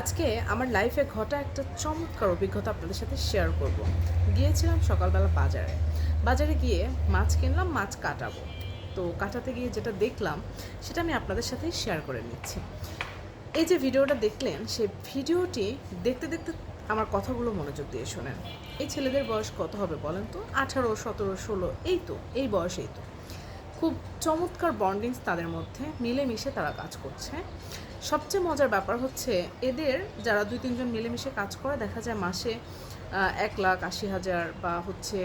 আজকে আমার লাইফে ঘটা একটা চমৎকার অভিজ্ঞতা আপনাদের সাথে শেয়ার করব। গিয়েছিলাম সকালবেলা বাজারে। বাজারে গিয়ে মাছ কিনলাম, মাছ কাটাবো। তো কাটাতে গিয়ে যেটা দেখলাম, সেটা আমি আপনাদের সাথে শেয়ার করে নিচ্ছি। এই যে ভিডিওটা দেখলেন, সেই ভিডিওটি দেখতে দেখতে আমার কথাগুলো মনোযোগ দিয়ে শোনেন। এই ছেলেদের বয়স কত হবে বলেন তো? আঠারো, সতেরো, ষোলো, এই তো, এই বয়সেই তো। খুব চমৎকার বন্ডিংস তাদের মধ্যে, মিলেমিশে তারা কাজ করছে। সবচেয়ে মজার ব্যাপার হচ্ছে এদের যারা দুই তিনজন মিলেমিশে কাজ করে, দেখা যায় মাসে এক লাখ আশি হাজার বা হচ্ছে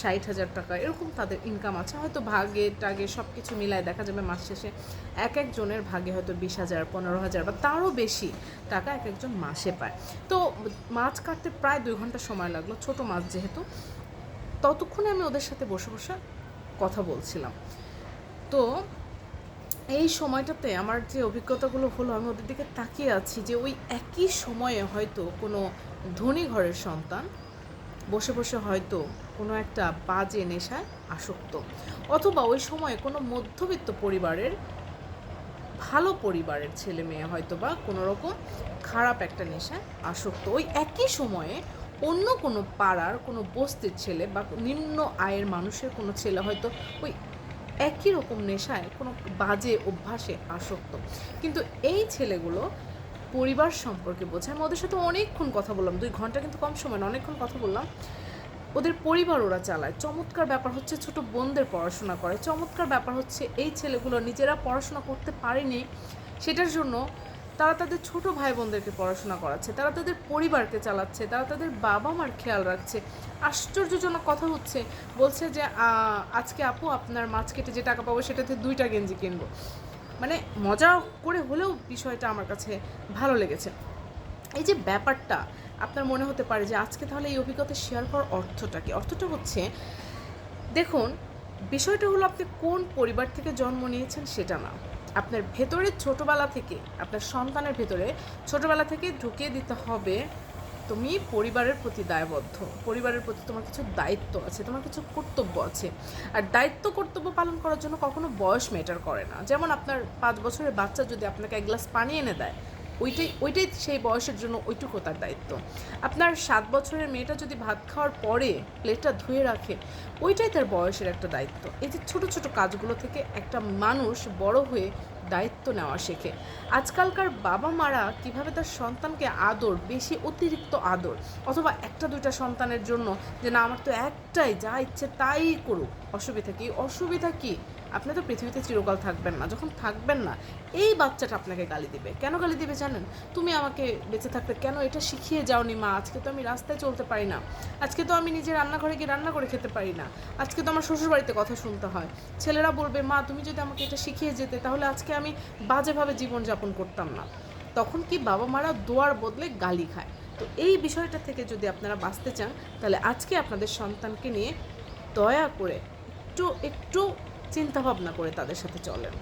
ষাট হাজার টাকা এরকম তাদের ইনকাম আছে। হয়তো ভাগে, টাগে সব কিছু মিলায় দেখা যাবে মাস শেষে এক একজনের ভাগে হয়তো বিশ হাজার, পনেরো হাজার বা তারও বেশি টাকা এক একজন মাসে পায়। তো মাছ কাটতে প্রায় দুই ঘণ্টা সময় লাগল, ছোট মাছ যেহেতু। ততক্ষণে আমি ওদের সাথে বসে বসে কথা বলছিলাম। তো এই সময়টাতে আমার যে অভিজ্ঞতাগুলো হলো, আমি ওদের দিকে তাকিয়ে আছি যে ওই একই সময়ে হয়তো কোনো ধনী ঘরের সন্তান বসে বসে হয়তো কোনো একটা বাজে নেশায় আসক্ত অথবা ওই সময়ে কোনো মধ্যবিত্ত পরিবারের ভালো পরিবারের ছেলে মেয়ে হয়তো বা কোনো রকম খারাপ একটা নেশায় আসক্ত। ওই একই সময়ে অন্য কোনো পাড়ার কোনো বস্তির ছেলে বা নিম্ন আয়ের মানুষের কোনো ছেলে হয়তো ওই একই রকম নেশায় কোনো বাজে অভ্যাসে আসক্ত। কিন্তু এই ছেলেগুলো পরিবার সম্পর্কে বোঝে আমি ওদের সাথে অনেকক্ষণ কথা বললাম, দুই ঘণ্টা কিন্তু কম সময় না অনেকক্ষণ কথা বললাম। ওদের পরিবার ওরা চালায়। চমৎকার ব্যাপার হচ্ছে ছোট বোনদের পড়াশোনা করে। চমৎকার ব্যাপার হচ্ছে এই ছেলেগুলো নিজেরা পড়াশোনা করতে পারেনি, সেটার জন্য তারা তাদের ছোট ভাই বোনদেরকে পড়াশোনা করাচ্ছে, তারা তাদের পরিবারকে চালাচ্ছে, তারা তাদের বাবা মার খেয়াল রাখছে। আশ্চর্যজনক কথা হচ্ছে, বলছে যে আজকে আপু আপনার মাছ কেটে যে টাকা পাবো সেটাতে দুইটা গেঞ্জি কিনবো। মানে মজা করে হলেও বিষয়টা আমার কাছে ভালো লেগেছে। এই যে ব্যাপারটা, আপনার মনে হতে পারে যে, আজকে তাহলে এই অভিজ্ঞতা শেয়ার করার অর্থটা কি? অর্থটা হচ্ছে, দেখুন, বিষয়টা হলো আপনি কোন পরিবার থেকে জন্ম নিয়েছেন সেটা না। আপনার ভেতরে ছোটোবেলা থেকে, আপনার সন্তানের ভেতরে ছোটোবেলা থেকে ঢুকিয়ে দিতে হবে তুমি পরিবারের প্রতি দায়বদ্ধ। পরিবারের প্রতি তোমার কিছু দায়িত্ব আছে, তোমার কিছু কর্তব্য আছে। আর দায়িত্ব, কর্তব্য পালন করার জন্য কখনো বয়স ম্যাটার করে না। যেমন আপনার পাঁচ বছরের বাচ্চা যদি আপনাকে এক গ্লাস পানি এনে দেয় ওইটাই ওইটাই সেই বয়সের জন্য ওইটুকু তার দায়িত্ব। আপনার সাত বছরের মেয়েটা যদি ভাত খাওয়ার পরে প্লেটটা ধুয়ে রাখে, ওইটাই তার বয়সের একটা দায়িত্ব। এই যে ছোট ছোট কাজগুলো থেকে একটা মানুষ বড় হয়ে দায়িত্ব নেওয়া শেখে। আজকালকার বাবা মারা কীভাবে তার সন্তানকে আদর, বেশি অতিরিক্ত আদর, অথবা একটা, দুইটা সন্তানের জন্য যে না, আমার তো একটাই, যা ইচ্ছে তাই করুক, অসুবিধা কি? অসুবিধা কি? আপনি তো পৃথিবীতে চিরকাল থাকবেন না। যখন থাকবেন না, এই বাচ্চাটা আপনাকে গালি দিবে। কেন গালি দিবে জানেন? তুমি আমাকে বেঁচে থাকতে কেন এটা শিখিয়ে যাওনি মা? আজকে তো আমি রাস্তায় চলতে পারি না। আজকে তো আমি নিজে রান্নাঘরে গিয়ে রান্না করে খেতে পারি না। আজকে তো আমার শ্বশুরবাড়িতে কথা শুনতে হয়। ছেলেরা বলবে, মা, তুমি যদি আমাকে এটা শিখিয়ে যেতে, তাহলে আজকে আমি বাজেভাবে জীবনযাপন করতাম না। তখন কি বাবা মারা দোয়ার বদলে গালি খায়? তো এই বিষয়টা থেকে যদি আপনারা বাঁচতে চান, তাহলে আজকে আপনাদের সন্তানকে নিয়ে দয়া করে একটু একটু চিন্তা ভাবনা করে তাদের সাথে চলেন।